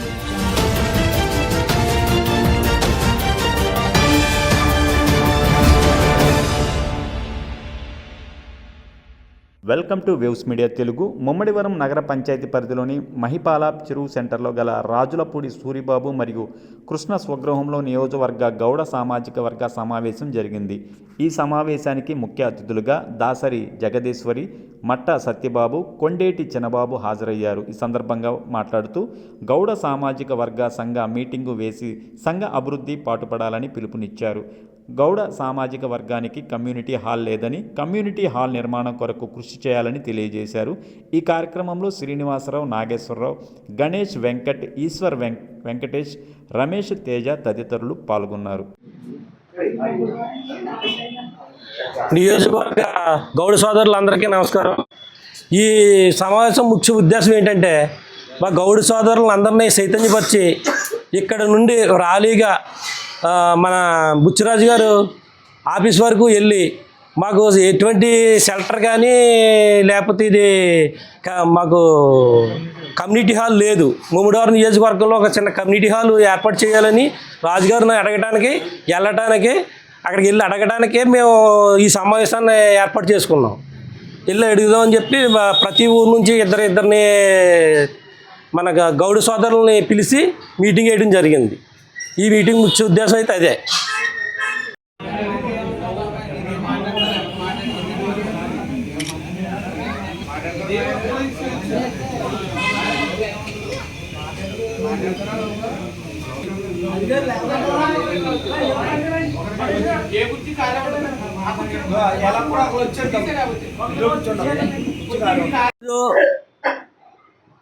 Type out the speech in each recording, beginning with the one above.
Thank you. Welcome to waves media Telugu. Mummidivaram నగర పంచాయతీ పరిధిలోని మహిపాల చెరువు సెంటర్లో గల రాజులపూడి సూరిబాబు మరియు కృష్ణ స్వగృహంలో నియోజకవర్గ గౌడ సామాజిక వర్గ సమావేశం జరిగింది. ఈ సమావేశానికి ముఖ్య అతిథులుగా దాసరి జగదీశ్వరి మట్ట సత్యబాబు కొండేటి చిన్నబాబు హాజరయ్యారు. ఈ సందర్భంగా మాట్లాడుతూ గౌడ సామాజిక వర్గ సంఘ మీటింగు వేసి సంఘ అభివృద్ధి పాటుపడాలని పిలుపునిచ్చారు. గౌడ సామాజిక వర్గానికి కమ్యూనిటీ హాల్ లేదని కమ్యూనిటీ హాల్ నిర్మాణం కొరకు కృషి చేయాలని తెలియజేశారు. ఈ కార్యక్రమంలో శ్రీనివాసరావు నాగేశ్వరరావు గణేష్ వెంకట్ ఈశ్వర్ వెం వెంకటేష్ రమేష్ తేజ తదితరులు పాల్గొన్నారు. నియోజకవర్గ గౌడ సోదరులందరికీ నమస్కారం. ఈ సమావేశం ముఖ్య ఉద్దేశం ఏంటంటే మా గౌడ సోదరులందరినీ చైతన్యపరిచి ఇక్కడ నుండి ర్యాలీగా మన బుచ్చిరాజు గారు ఆఫీస్ వరకు వెళ్ళి మాకు ఎటువంటి షెల్టర్ కానీ లేకపోతే ఇది మాకు కమ్యూనిటీ హాల్ లేదు. ముమ్మడివారం నియోజకవర్గంలో ఒక చిన్న కమ్యూనిటీ హాల్ ఏర్పాటు చేయాలని రాజుగారిని అడగడానికి వెళ్ళటానికి అక్కడికి వెళ్ళి అడగడానికే మేము ఈ సమావేశాన్ని ఏర్పాటు చేసుకున్నాం. వెళ్ళి అడుగుదామని చెప్పి ప్రతి ఊరు నుంచి ఇద్దరు ఇద్దరిని మన గౌడ సోదరుల్ని పిలిచి మీటింగ్ వేయడం జరిగింది. ఈ మీటింగ్ ముఖ్య ఉద్దేశం అయితే అదే.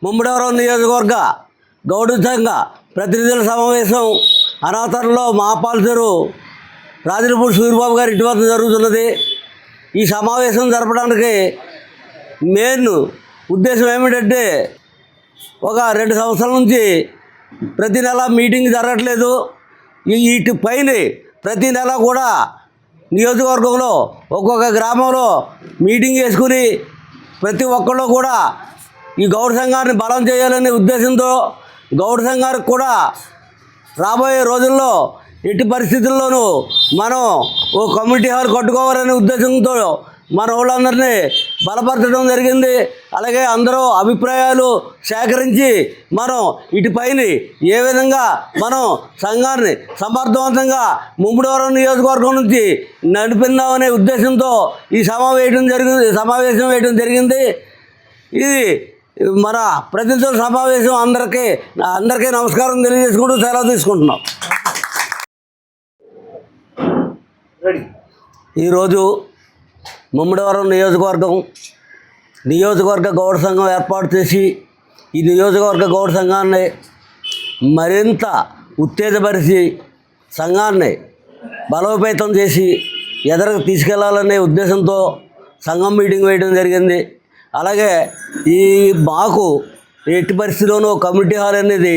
ముమ్మడివరం నియోజకవర్గ గౌడ సంఘ ప్రతినిధుల సమావేశం అనాథరంలో మహాపాలసరు రాజనపూడి సూర్యబాబు గారి ఇంటి వద్ద జరుగుతున్నది. ఈ సమావేశం జరపడానికి మెయిన్ ఉద్దేశం ఏమిటంటే ఒక రెండు సంవత్సరాల నుంచి ప్రతి నెల మీటింగ్ జరగట్లేదు. వీటి పైన ప్రతి నెల కూడా నియోజకవర్గంలో ఒక్కొక్క గ్రామంలో మీటింగ్ చేసుకుని ప్రతి ఒక్కళ్ళు కూడా ఈ గౌడ సంఘాన్ని బలం చేయాలనే ఉద్దేశంతో గౌడ సంఘానికి కూడా రాబోయే రోజుల్లో ఎట్టి పరిస్థితుల్లోనూ మనం ఓ కమ్యూనిటీ హాల్ కట్టుకోవాలనే ఉద్దేశంతో మన వాళ్ళందరినీ బలపరచడం జరిగింది. అలాగే అందరూ అభిప్రాయాలు సేకరించి మనం ఇటుపైన ఏ విధంగా మనం సంఘాన్ని సమర్థవంతంగా ముమ్మడివరం నియోజకవర్గం నుంచి నడిపిందామనే ఉద్దేశంతో ఈ సమావేశం జరిగింది సమావేశం వేయడం జరిగింది. ఇది మన ప్రతినిధుల సమావేశం అందరికీ అందరికీ నమస్కారం తెలియజేసుకుంటూ సెలవు తీసుకుంటున్నాం. ఈరోజు ముమ్మడివరం నియోజకవర్గం నియోజకవర్గ గౌడ సంఘం ఏర్పాటు చేసి ఈ నియోజకవర్గ గౌడ సంఘాన్ని మరింత ఉత్తేజపరిచి సంఘాన్ని బలోపేతం చేసి ఎదరకు తీసుకెళ్ళాలనే ఉద్దేశంతో సంఘం మీటింగ్ వేయడం జరిగింది. అలాగే ఈ మాకు ఎట్టి పరిస్థితిలోనూ కమ్యూనిటీ హాల్ అనేది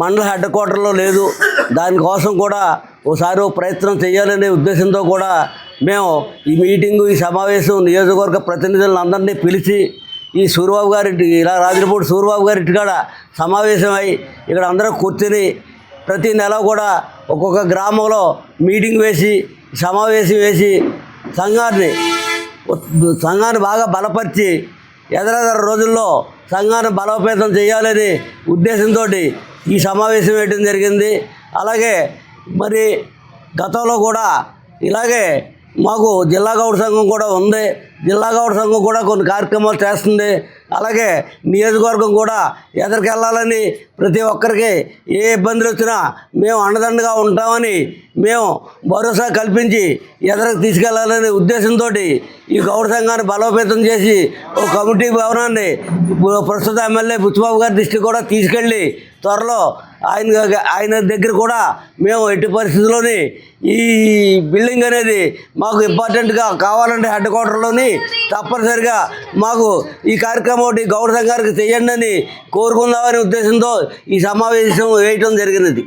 మండల హెడ్ క్వార్టర్లో లేదు. దానికోసం కూడా ఓసారి ఓ ప్రయత్నం చేయాలనే ఉద్దేశంతో కూడా మేము ఈ మీటింగు ఈ సమావేశం నియోజకవర్గ ప్రతినిధులను అందరినీ పిలిచి ఈ సూర్యబాబు గారి ఇలా రాజులపూడి సూర్యబాబు గారి ఇంటికాడ సమావేశమై ఇక్కడ అందరూ కూర్చుని ప్రతి నెల కూడా ఒక్కొక్క గ్రామంలో మీటింగ్ వేసి సమావేశం వేసి సంఘాన్ని సంఘాన్ని బాగా బలపరిచి ఎదరెదర రోజుల్లో సంఘాన్ని బలోపేతం చేయాలని ఉద్దేశంతో ఈ సమావేశం వేయడం జరిగింది. అలాగే మరి గతంలో కూడా ఇలాగే మాకు జిల్లా గౌడ సంఘం కూడా ఉంది. జిల్లా గౌడ సంఘం కూడా కొన్ని కార్యక్రమాలు చేస్తుంది. అలాగే నియోజకవర్గం కూడా ఎదరికెళ్ళాలని ప్రతి ఒక్కరికి ఏ ఇబ్బందులు వచ్చినా మేము అండదండగా ఉంటామని మేము భరోసా కల్పించి ఎదరికి తీసుకెళ్ళాలనే ఉద్దేశంతో ఈ గౌడ సంఘాన్ని బలోపేతం చేసి ఒక కమిటీ భవనాన్ని ప్రస్తుత ఎమ్మెల్యే బుచ్చిబాబు గారి దృష్టికి కూడా తీసుకెళ్ళి త్వరలో ఆయన ఆయన దగ్గర కూడా మేము ఎట్టి పరిస్థితుల్లోని ఈ బిల్డింగ్ అనేది మాకు ఇంపార్టెంట్గా కావాలంటే హెడ్ క్వార్టర్లోని తప్పనిసరిగా మాకు ఈ కార్యక్రమం ఒకటి గౌడ సంఘానికి చేయండి అని కోరుకుందామనే ఉద్దేశంతో ఈ సమావేశం వేయటం జరిగినది.